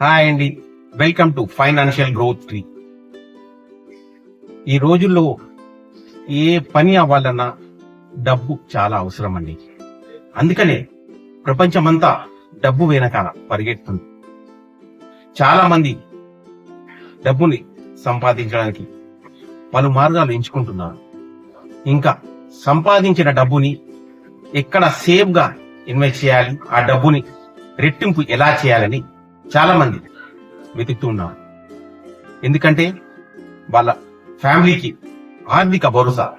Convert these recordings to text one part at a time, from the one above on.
Hi అండి. Welcome to financial growth tree. ఈ రోజుల్లో ఏ పని అవ్వాలన్నా డబ్బు చాలా అవసరం అండి అందుకనే ప్రపంచమంతా డబ్బు వెనకాల పరిగెడుతుంది చాలా మంది డబ్బుని సంపాదించడానికి పలు మార్గాలు ఎంచుకుంటున్నారు. ఇంకా సంపాదించిన డబ్బుని ఎక్కడ సేఫ్గా ఇన్వెస్ట్ చేయాలి? ఆ డబ్బుని రెట్టింపు ఎలా చేయాలని చాలా మంది వెతుకుతూ ఉన్నారు. ఎందుకంటే వాళ్ళ ఫ్యామిలీకి ఆర్థిక భరోసా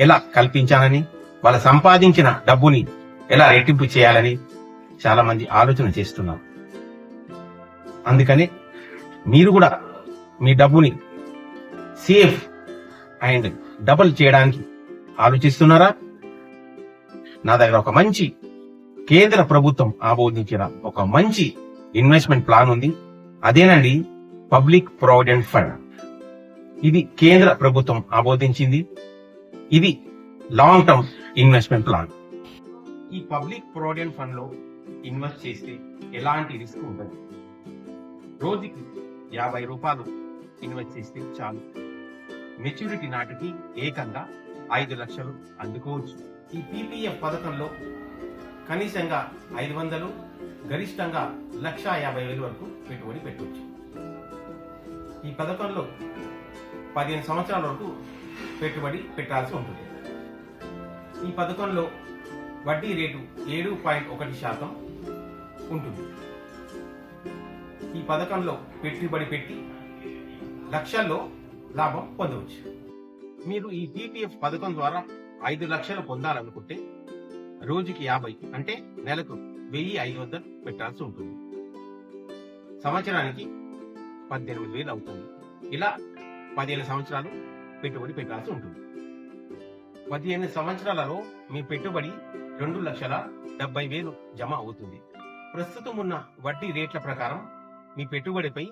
ఎలా కల్పించాలని వాళ్ళ సంపాదించిన డబ్బుని ఎలా రెట్టింపు చేయాలని చాలా మంది ఆలోచన చేస్తున్నారు. అందుకని మీరు కూడా మీ డబ్బుని సేఫ్ అండ్ డబుల్ చేయడానికి ఆలోచిస్తున్నారా? నా దగ్గర ఒక మంచి కేంద్ర ప్రభుత్వం ఆమోదించిన ఒక మంచి ఇన్వెస్ట్మెంట్ ప్లాన్ ఉంది. అదేనండి పబ్లిక్ ప్రావిడెంట్ ఫండ్. ఇది కేంద్ర ప్రభుత్వం ఆమోదించింది. ఇది లాంగ్ టర్మ్ ఇన్వెస్ట్మెంట్ ప్లాన్. ఈ పబ్లిక్ ప్రావిడెంట్ ఫండ్లో ఇన్వెస్ట్ చేస్తే ఎలాంటి రిస్క్ ఉండదు. రోజుకి యాభై రూపాయలు ఇన్వెస్ట్ చేస్తే చాలు. మెచ్యూరిటీ నాటికి ఏకంగా ఐదు లక్షలు అందుకోవచ్చు. ఈ పీపీఎఫ్ పథకంలో కనీసంగా ఐదు వందలు గరిష్టంగా లక్ష యాభై వేలు వరకు పెట్టుబడి పెట్టవచ్చు ఈ పథకంలో పదిహేను సంవత్సరాల వరకు పెట్టుబడి పెట్టాల్సి ఉంటుంది. ఈ పథకంలో వడ్డీ రేటు ఏడు పాయింట్ ఒకటి శాతం ఉంటుంది. ఈ పథకంలో పెట్టుబడి పెట్టి లక్షల్లో లాభం పొందవచ్చు. మీరు ఈ పీపీఎఫ్ పథకం ద్వారా ఐదు లక్షలు పొందాలనుకుంటే రోజుకి యాభై అంటే నెలకు వెయ్యి ఐదు వందలు పెట్టాల్సి ఉంటుంది. సంవత్సరానికి పద్దెనిమిది వేలు అవుతుంది. ఇలా పదిహేను సంవత్సరాలు పెట్టుబడి పెట్టాల్సి ఉంటుంది. పదిహేను సంవత్సరాలలో మీ పెట్టుబడి రెండు లక్షల డెబ్బై వేలు జమ అవుతుంది. ప్రస్తుతం ఉన్న వడ్డీ రేట్ల ప్రకారం మీ పెట్టుబడిపై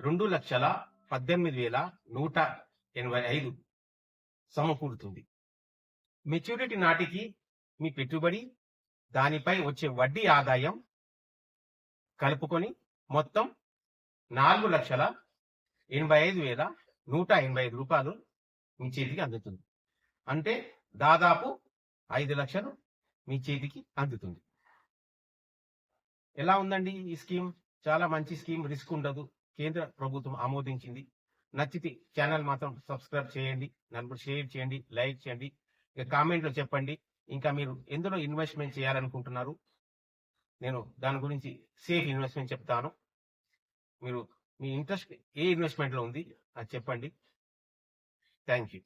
రెండు లక్షల పద్దెనిమిది వేల నూట ఎనభై ఐదు సమకూరుతుంది. మెచ్యూరిటీ నాటికి మీ పెట్టుబడి దానిపై వచ్చే వడ్డీ ఆదాయం కలుపుకొని మొత్తం నాలుగు లక్షల ఎనభై ఐదు వేల నూట ఎనభై ఐదు రూపాయలు మీ చేతికి అందుతుంది. అంటే దాదాపు ఐదు లక్షలు మీ చేతికి అందుతుంది. ఎలా ఉందండి ఈ స్కీమ్? చాలా మంచి స్కీమ్ రిస్క్ ఉండదు. కేంద్ర ప్రభుత్వం ఆమోదించింది. నచ్చితే ఛానల్ మాత్రం సబ్స్క్రైబ్ చేయండి. నలుగురు షేర్ చేయండి లైక్ చేయండి. ఇక కామెంట్లో చెప్పండి. ఇంకా మీరు ఎందులో ఇన్వెస్ట్మెంట్ చేయాలనుకుంటున్నారు? నేను దాని గురించి సేఫ్ ఇన్వెస్ట్మెంట్ చెప్తాను. మీరు మీ ఇంట్రెస్ట్ ఏ ఇన్వెస్ట్మెంట్లో ఉంది అది చెప్పండి. Thank you.